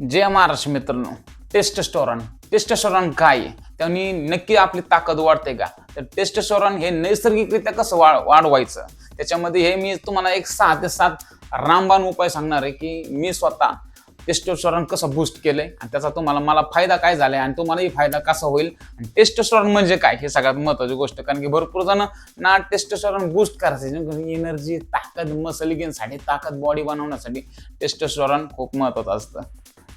जय महाराष्ट्र मित्रांनो. टेस्टस्टोरॉन. टेस्टस्टोरॉन काय? आहे त्यांनी नक्की आपली ताकद वाढते का? तर टेस्टस्टोरॉन हे नैसर्गिकरित्या कसं वाढ वाढवायचं? त्याच्यामध्ये हे मी तुम्हाला एक सहा ते सात रामबाण उपाय सांगणार आहे की मी स्वतः टेस्टोस्टोरॉन कसं बूस्ट केलंय आणि त्याचा तुम्हाला मला फायदा काय झालाय आणि तुम्हालाही फायदा कसा होईल? आणि टेस्टोस्टोरॉन म्हणजे काय? हे सगळ्यात महत्वाची गोष्ट. कारण की भरपूर जण ना टेस्टोस्टोरॉन बूस्ट करायचं एनर्जी ताकद मसल गेनसाठी ताकद बॉडी बनवण्यासाठी टेस्टोस्टोरॉन खूप महत्वाचं असतं.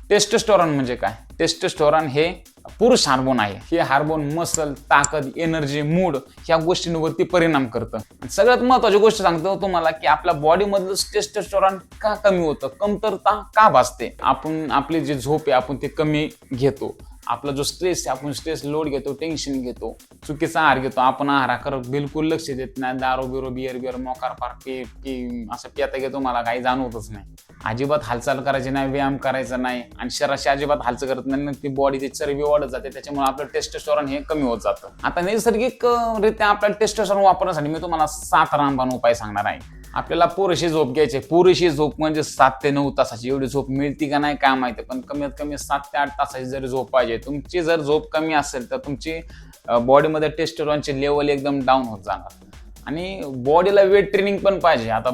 टेस्टोस्टोरॉन म्हणजे काय? टेस्टोस्टोरॉन हे पुरुष हार्मोन आहे. हे हार्मोन मसल ताकद एनर्जी मूड ह्या गोष्टींवरती परिणाम करतं. सगळ्यात महत्वाची गोष्ट सांगतो तुम्हाला की आपल्या बॉडीमधलं टेस्टोस्टोरॉन का कमी होतं? कमतरता का भासते? आपण आपली जी झोप आहे आपण ते कमी घेतो. आपला जो स्ट्रेस आहे आपण स्ट्रेस लोड घेतो टेन्शन घेतो चुकीचा आहार घेतो. आपण आहाराकडे बिलकुल लक्ष देत नाही. दारू बिरो बिअर बिअर मोकार पार पी पी असं पिता घेतो मला काही जाणवतच नाही. अजिबात हालचाल करायची नाही व्यायाम करायचा नाही आणि शरीराशी अजिबात हालचाल करत नाही ती बॉडीची चरबी वाढत जाते त्याच्यामुळे आपलं टेस्टोस्टेरॉन हे कमी होत जातं. आता नैसर्गिक रित्या आपल्याला टेस्टोस्टेरॉन वापरण्यासाठी मी तुम्हाला सात रामबाण उपाय सांगणार आहे. आपल्याला पुरेशी झोप घ्यायची पुरेशी झोप म्हणजे सात ते नऊ तासाची. एवढी झोप मिळती का नाही काय माहिती. पण कमीत कमी सात ते आठ तासाची जरी झोप पाहिजे तुमची जर झोप कमी असेल तर तुमची बॉडीमध्ये टेस्टोरॉनची लेवल एकदम डाऊन होत जाणार. आणि बॉडीला वेट ट्रेनिंग पण पाहिजे. आता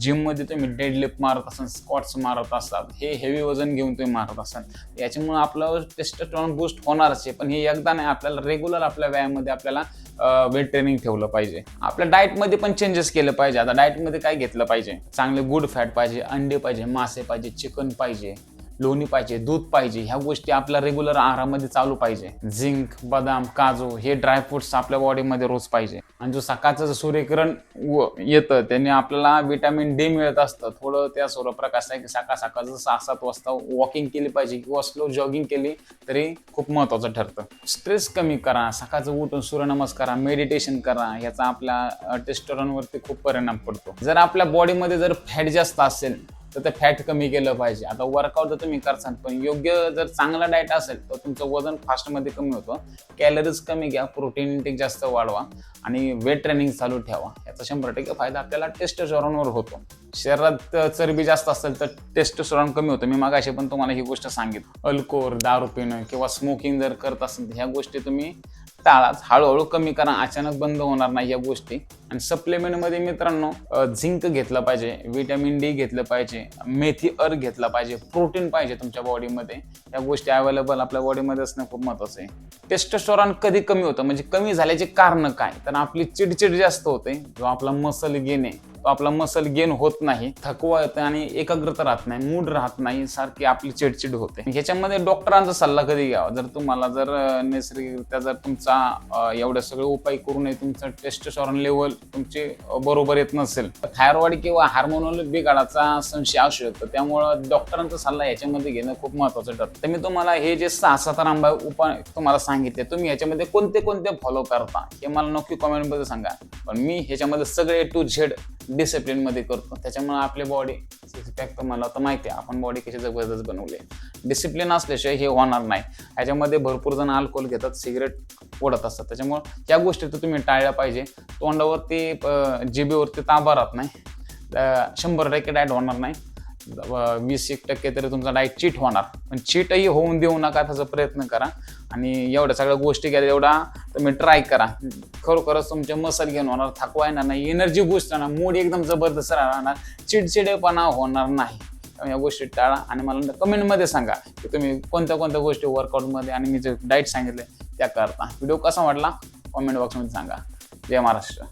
जिममध्ये तुम्ही डेडलिफ्ट मारत असाल स्क्वॉट्स मारत असाल हे हेवी वजन घेऊन तुम्ही मारत असाल याच्यामुळे आपलं टेस्टोस्टेरॉन बूस्ट होणारच आहे. पण हे एकदा नाही आपल्याला रेग्युलर आपल्या व्यायामामध्ये आपल्याला वेट ट्रेनिंग ठेवलं पाहिजे. आपल्या डाएटमध्ये पण चेंजेस केलं पाहिजे. आता डाएटमध्ये काय घेतलं पाहिजे? चांगले गुड फॅट पाहिजे अंडे पाहिजे मासे पाहिजे चिकन पाहिजे. लोणी पाहिजे दूध पाहिजे ह्या गोष्टी आपल्या रेग्युलर आहारामध्ये चालू पाहिजे. झिंक बदाम काजू हे ड्रायफ्रुट्स आपल्या बॉडीमध्ये रोज पाहिजे. आणि जो सकाळचं जो सूर्यकिरण येतं त्याने आपल्याला विटॅमिन डी मिळत असतं. थोडं त्या सूर्यप्रकाश आहे की सकाळ सकाळचं सहा सात वाजता वॉकिंग केली पाहिजे किंवा स्लो जॉगिंग केली तरी खूप महत्वाचं ठरतं. स्ट्रेस कमी करा सकाळचं उठून सूर्यनमस्कार मेडिटेशन करा याचा आपल्या टेस्टोरॉनवरती खूप परिणाम पडतो. जर आपल्या बॉडीमध्ये जर फॅट जास्त असेल तर ते फॅट कमी केलं पाहिजे. आता वर्कआउट तर तुम्ही करसान पण योग्य जर चांगला डाएट असेल तर तुमचं वजन फास्टमध्ये कमी होतं. कॅलरीज कमी घ्या प्रोटीन इंटेक जास्त वाढवा आणि वेट ट्रेनिंग चालू ठेवा. याचा शंभर टक्के फायदा आपल्याला टेस्टोस्टेरॉनवर होतो. शरीरात चरबी जास्त असेल तर टेस्टोस्टेरॉन कमी होतं. मी मागाशी पण तुम्हाला ही गोष्ट सांगितली. अल्कोर दारू पिणं किंवा स्मोकिंग जर करत असेल तर ह्या गोष्टी तुम्ही टाळाच हळूहळू कमी करा अचानक बंद होणार नाही या गोष्टी. आणि सप्लिमेंटमध्ये मित्रांनो झिंक घेतलं पाहिजे विटॅमिन डी घेतलं पाहिजे मेथी अर घेतला पाहिजे प्रोटीन पाहिजे तुमच्या बॉडीमध्ये या गोष्टी अवेलेबल आपल्या बॉडीमध्ये असणं खूप महत्वाचं आहे. टेस्टोस्टोरॉन कधी कमी होतं? म्हणजे कमी झाल्याचे कारण काय? तर आपली चिडचिड जास्त होते जो आपला मसल गेन आहे तो आपला मसल गेन होत नाही थकवा येतं आणि एकाग्रता राहत नाही मूड राहत नाही सारखी आपली चिडचिड होते. ह्याच्यामध्ये डॉक्टरांचा सल्ला कधी घ्यावा? जर तुम्हाला जर नैसर्गिकरित्या जर तुमचा एवढे सगळे उपाय करूनही तुमचं टेस्टोस्टेरॉन लेवल तुमचे बरोबर येत नसेल थायरॉइड किंवा हार्मोनल बिघाडाचा संशय असू शकतो. त्यामुळं डॉक्टरांचा सल्ला याच्यामध्ये घेणं खूप महत्वाचं ठरतं. तर मी तुम्हाला हे जे सहा सात रामबाय उपाय तुम्हाला सांगितले तुम्ही ह्याच्यामध्ये कोणते कोणते फॉलो करता हे मला नक्की कॉमेंटमध्ये सांगा. पण मी ह्याच्यामध्ये सगळे टू झेड डिसिप्लिनमध्ये करतो. त्याच्यामुळे आपली बॉडी सिक्स पॅक तुम्हाला तर माहिती आहे आपण बॉडी कशी जबरदस्त बनवली आहे. डिसिप्लिन असल्याशिवाय हे होणार नाही. ह्याच्यामध्ये भरपूर जण अल्कोहोल घेतात सिगरेट ओढत असतात. त्याच्यामुळे त्या गोष्टी तर तुम्ही टाळल्या पाहिजे. तोंडावरती अं, ताबा राहत नाही. शंभर टक्के डायट होणार नाही. वीस एक टक्के तरी तुमचा डाएट चीट होणार. पण चीटही होऊन देऊ नका त्याचा प्रयत्न करा. आणि एवढ्या सगळ्या गोष्टी केल्या एवढा तुम्ही ट्राय करा. खरोखरच तुमचे मसल घेऊन होणार थकवा येणार नाही एनर्जी बूस्ट राहणार मूड एकदम जबरदस्त राहणार चिडचिडेपणा होणार नाही. या गोष्टी टाळा आणि मला कमेंटमध्ये सांगा की तुम्ही कोणत्या कोणत्या गोष्टी वर्कआउटमध्ये आणि मी जे डाईट सांगितले त्या करता. व्हिडिओ कसा वाटला? कमेंट बॉक्समध्ये सांगा. जय महाराष्ट्र.